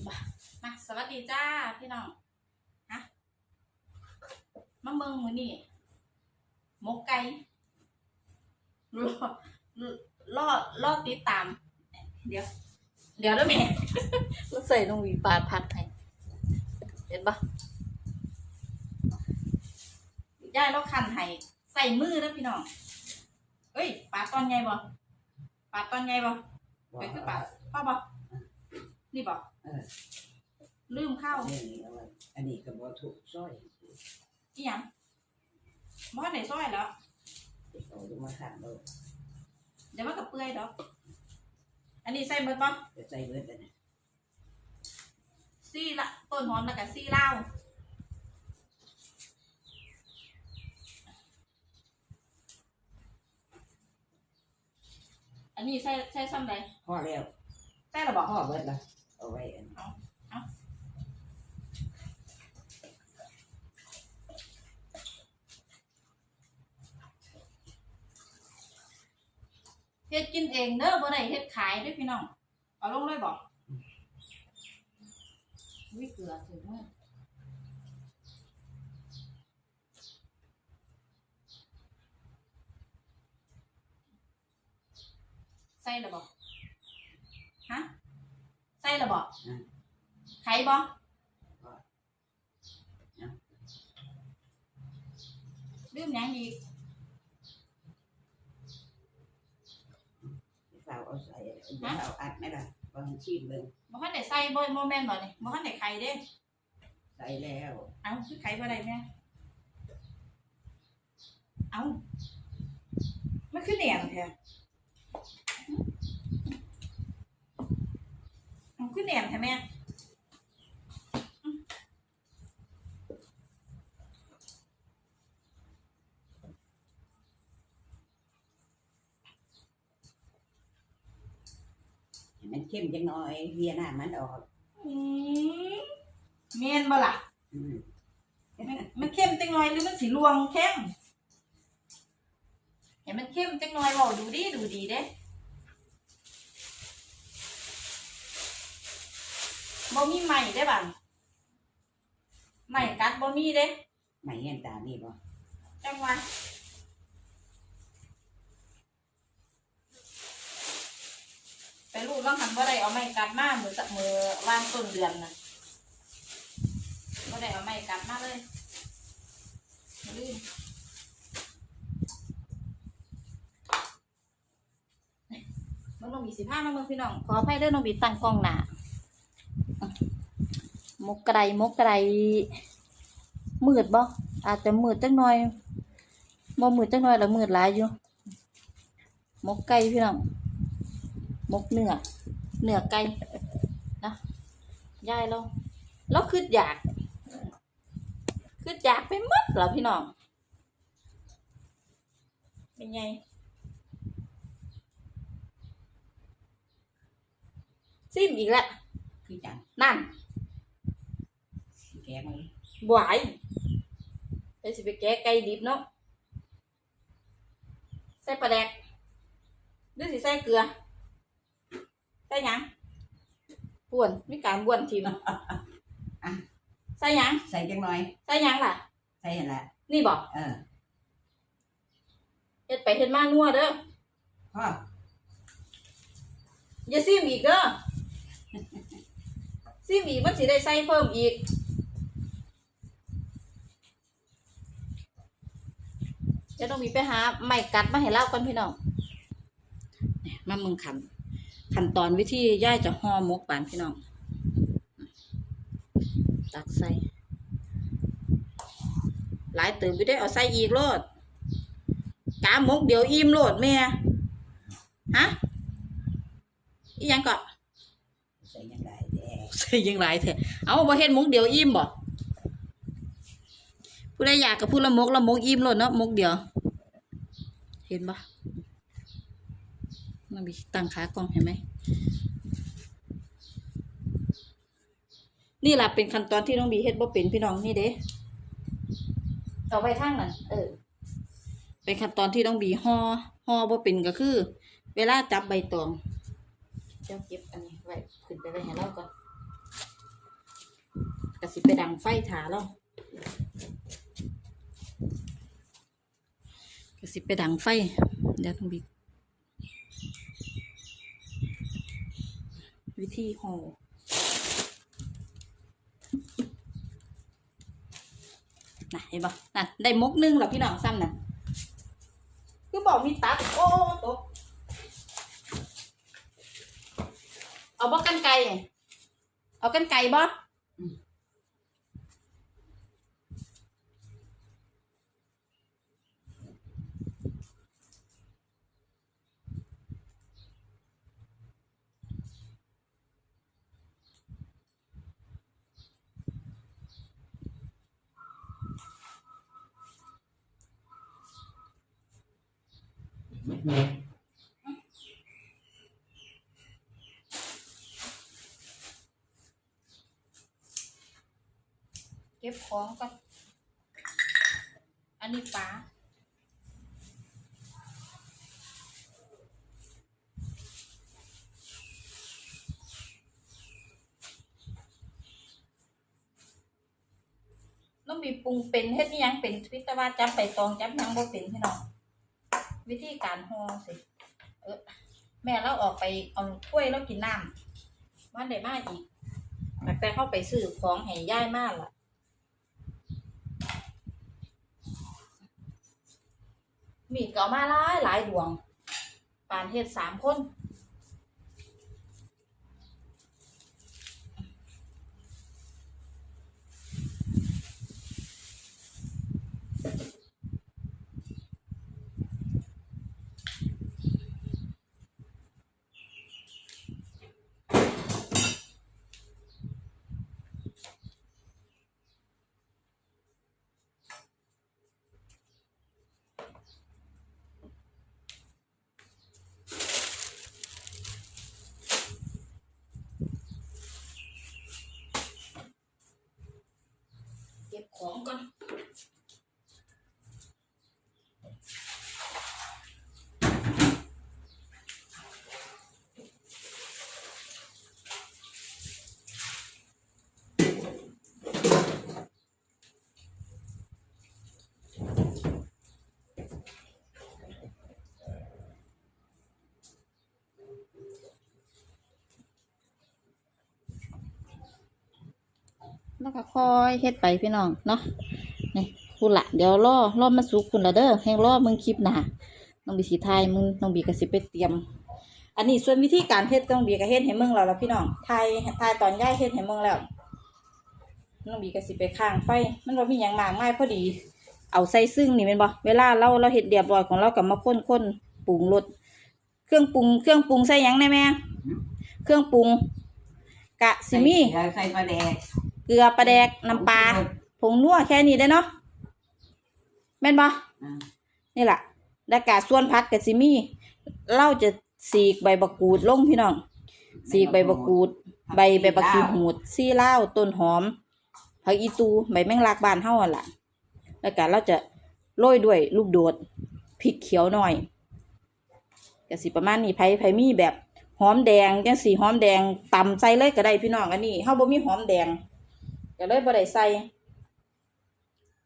นบ่มาสวัสดีจ้าพี่น้องฮะมาเมืองมือนี่หมกไก่รอรอรอติดตาม เดี๋ยว เดี๋ยวแล้วแม่เราใส่ลงวีปาดพักให้เห็นปะย่ายเราคันให้ใส่มือนะพี่น้องเอ้ยปาดตอนไงบ่ปาดตอนไงบ่ไปคือปลาป้าบอกนี่บอกเออลืมข้าวอันนี้เอาไว้อันนี้ก็บ่ถูกซอยอีหยังบ้านไหนซอยแล้ว เอาลงมาขันเราเดี๋ยวมันกับเปื่อยดอก อันนี้ใส่เบิดบ่จะใส่เบิดอันนี้ซี่ละต้นหอมแล้วก็ซี่เหล้าวอันนี้ใส่ใส่ซ้ำใดพอแล้ว ใส่หรอบอกพอเบิดละ เอาไว้อันนี้เฮ็ดกินเองเด้อบ่ได้เฮ็ดขายเด้อพี่น้อง เอาลงเลยบอกวิเกลือถึงมือใส่ระบอกฮะ ใส่ระบอกไข่บอลืมหยังอีกสาวเอาใส่เอาเอาอัดไหมล่ะบางชีพเบิ่งบ่ทันได้ใส่บ่โมแม่นบ่นี่บ่ทันได้ไข่เด้ใส่แล้วเอ้าคือไข่บ่ได้แม่เอ้ามันคือแหนมแท้ เอ้าคือแหนมแท้แม่ให้มันเข้มจังหน่อยเฮียหน้ามันออกอืมแม่นบ่ล่ะอืมมันมันเข้มจังหน่อยหรือมันสีลวงเข้มเห็นมันเข้มจังหน่อยบอกดูดีดูดีเด้ บ่มีใหม่ได้บ่ะใหม่กัดบ่มีเด้ไหมเงี้ยตานี่บ่จังหวะไปรูดต้องหันบ่ได้เอาไม้กัดมามือสักมือว่างต้นเดือนน่ะบ่ได้เอาไม้กัดมาเลยลืมมันต้องมีสิบห้ามาเมืองพี่น้องขออภัยเด้อน้องบีตั้งกล้องหนาห มกไก่หมกไก่มืดบ่อาจจะมืดจักหน่อยบ่มืดจักหน่อยแล้วมืดหลายอยู่หมกไก่พี่น้องหมกเนื้อเนื้อไก่นะยายเราเราคืดอยากคืดอยากไปหมดแล้วพี่น้องเป็นไงซิมอีกแล้วคือจังนั่นสิ แกงเลยบวายเดี๋ยวสิไปแกะไก่ดิบเนาะใส่ปลาแดกหรือสิใส่เกลือ ใส่หยังบ้วน มีการบ้วนทีมใส่หยัง ใส่จังหน่อย ใส่หยังล่ะ ใส่หั่นละนี่บอกเออเฮ็ดไปเฮ็ดมานัวเด้อพ่ออย่าซิมอีกเด้อซิมอีกมันสิได้ใส่เพิ่มอีก ดี๋ยวต้องมีไปหาไม้กัดมาให้เล่ากันพี่น้องเนี่ยมามึงขันขั้นตอนวิธีย่ายจะห่อหมกปานพี่น้อง ตักใส่ หลายเติมไปได้เอาใส่อีกโลดกาหมกเดี๋ยวอิ่มโลดแม่ ฮะอีหยังก็ใส่ยังไงแดงใส่ยังหลายแท้เอาบ่เฮ็ดหมกเดี๋ยวอิ่มบ่ ผู้ใดอยากกับผู้ละหมกละหมกอิ่มโลดเนาะหมกเดียว เห็นปะมันมีตั้งขากล้องเห็นไหมนี่ล่ะเป็นขั้นตอนที่น้องบีเฮ็ดบ่เป็นพี่น้องนี่เด้เอาไปทางนั้นเออ เป็นขั้นตอนที่น้องบีห่อห่อบ่เป็นก็คือ เวลาจับใบตองเจ้าเก็บอันนี้ไว้ขึ้นไปไว้ให้เราก่อนกสิไปดังไฟถาแล้ว สิไปดังไฟ เดี๋ยวต้องบีวิธีห่อน่ะเห็นปะนั่นได้มกหนึงแล้วพี่น้องซ้ำน่ะคือบอกมีตัดโอ้ตกเอาบ่กันไก่เอากันไก่บ่ เก็บของก่อนอันนี้ปลาต้องมีปรุงเป็นเฮ็ดอิหยังเป็นพิตว่าจับไปตองจับยังบ่เป็นพี่น้อง วิธีการห่อสิ เออแม่เราออกไปเอาถ้วยแล้วกินน้ำมันได้มากอีกแต่เข้าไปซื้อของให้ย่ายมากล่ะมีดก็เอามาหลายหลายดวง ปานเฮ็ดสามคน แล้วก็ค่อยเฮ็ดไปพี่น้องเนาะนี่พูดละเดี๋ยวรอรอมันสุกคุณละเด้อให้รอมึงคลิปหน้าน้องบีสีไทยมึงน้องบีก็สิไปเตรียม อันนี้ส่วนวิธีการเฮ็ดน้องบีก็เฮ็ดให้มึงแล้วล่ะพี่น้องไทายทยตอนย่ายเฮ็ดให้มึงแล้วน้องบีก็สิไปข้างไฟมันบ่มีหยังมากมายพอดี เอาใส่ซึ่งนี่แม่นบ่เวลาเราเราเฮ็ดเรียบร้อยของเราก็มาค้นๆปรุงรสเครื่องปรุงเครื่องปรุงใส่หยังแน่แม่ เครื่องปรุงกะสิมีใส่ใส่ปลาแดก เกลือปลาแดกน้ำปลาผงนัวแค่นี้ได้เนาะแม่นบ่อ่านี่แหละแล้วกาส่วนพักกับซิมี่เราจะสีกใบบักกูดลงพี่น้องสีกใบบักกูด ใบใบบักกูดหูดซี่เล่าวต้นหอมผักอีตูใบแมงลักบานเฮาอะล่ะแล้วก็เราจะโรยด้วยลูกโดดพริกเขียวหน่อยก็สิประมาณนี้ไผไผมีแบบหอมแดงจังสีหอมแดงตำใส่เลยก็ได้พี่น้องอันนี้เฮาบ่มีหอมแดง ก็เลยบ่ได้ใส่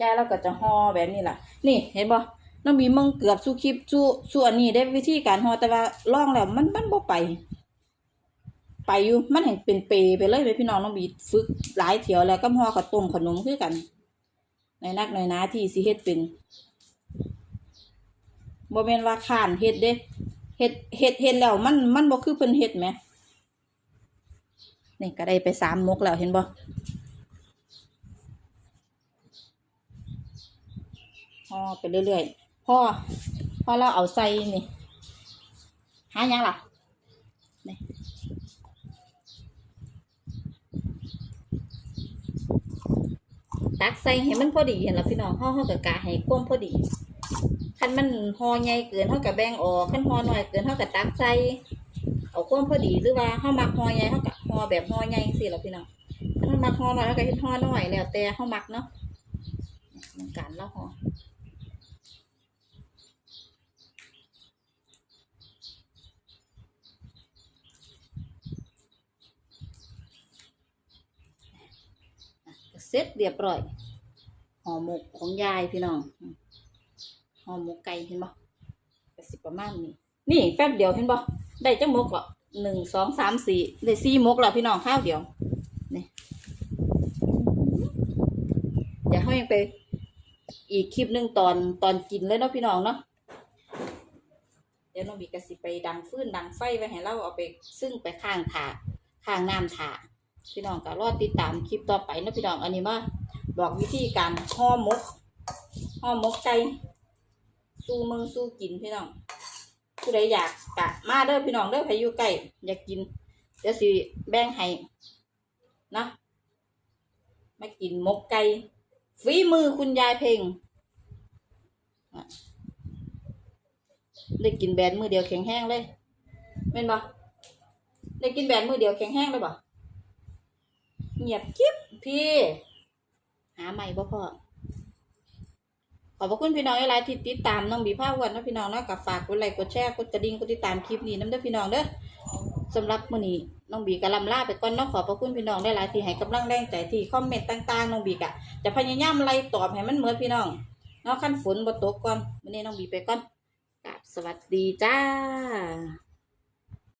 ยายเราก็จะห่อแบบนี้ล่ะ นี่เห็นบ่น้องบีมึงเกือบสู้คลิปสู้สู้อันนี้ได้วิธีการห่อแต่ว่าลองแล้วมันมันบ่ไป ไปอยู่มันเห็นเป็นเปไปเลยไปพี่น้องน้องบีฝึกหลายเที่ยวแล้วก็ห่อกับต้มขนมคือกัน ในนักในนาที่สิเฮ็ดเป็นบ่แม่นว่าข้านเฮ็ดเด้เฮ็ดเฮ็ดเฮ็ดแล้วมันมันบ่คือเพิ่นเฮ็ดแหมนี่ก็ได้ไปสามมกแล้วเห็นบ่ ห่อไปเรื่อยๆ พอ พอเราเอาใส่นี่ หายังล่ะนี่ตักใส่ให้มันพอดีเห็นแล้วพี่น้องเฮาเฮาก็กะให้ความพอดีคันมันหอใหญ่เกินเฮาก็แบ่งออกคันหอน้อยเกินเฮาก็ตักใส่เอาความพอดีหรือว่าเฮามักหอใหญ่เฮาก็หอแบบหอใหญ่จังซี่ล่ะพี่น้องคันมักหอน้อยเฮาก็เฮ็ดหอน้อยแล้วแต่เฮามักเนาะมันการเราหอ เสร็จเรียบร้อยห่อหมกของยายพี่น้องห่อหมกไก่เห็นบ่ก็สิประมาณนี้นี่แป๊บเดียวเห็นบ่ได้จังมกอะหนึ่งสองสามสี่ได้สี่มกแล้วพี่น้องข้าวเดียวนี่เดี๋ยวเขายังไปอีกคลิปหนึ่งตอนตอนกินเลยเนาะพี่น้องเนาะเดี๋ยวน้องบีกสิไปดังฟื้นดังไฟไว้ให้เราเอาไปซึ่งไปข้างถาข้างน้ำถา พี่น้องก็รอติดตามคลิปต่อไปนะพี่น้องอันนี้มาบอกวิธีการห่อมกห่อมกไก่สู้มึงสู้กินพี่น้องผู้ใดอยากกะมาเด้อพี่น้องเด้อใครอยู่ใกล้อยากกินเดี๋ยวสิแบ่งให้นะมากินมกไก่ฝีมือคุณยายเพ่งอะได้กินแบนมือเดียวแข็งแห้งเลยเม่นบ่ได้กินแบนมือเดียวแข็งแห้งเลยบ่ เงียบกิ๊บพี่ หาใหม่บ่พ่อขอบพระคุณพี่น้องหลายที่ติดตามน้องบีภาควันนะพี่น้องนาะกับฝากกดไลค์กดแชร์กดกระดิ่งกดติดตามคลิปนี้น้ำเด้อพี่น้องเด้อสำหรับมื้อนี้น้องบีกะลำลาไปก่อนเนาะขอบพระคุณพี่น้องหลายที่ให้กำลังแรงใจที่คอมเมนต์ต่างๆน้องบีกะจะพยายามไล่ตอบให้มันเหมือนพี่น้องเนาะขั้นฝนบ่ตกก่อนมื้อนี้น้องบีไปก่อนกราบสวัสดีจ้า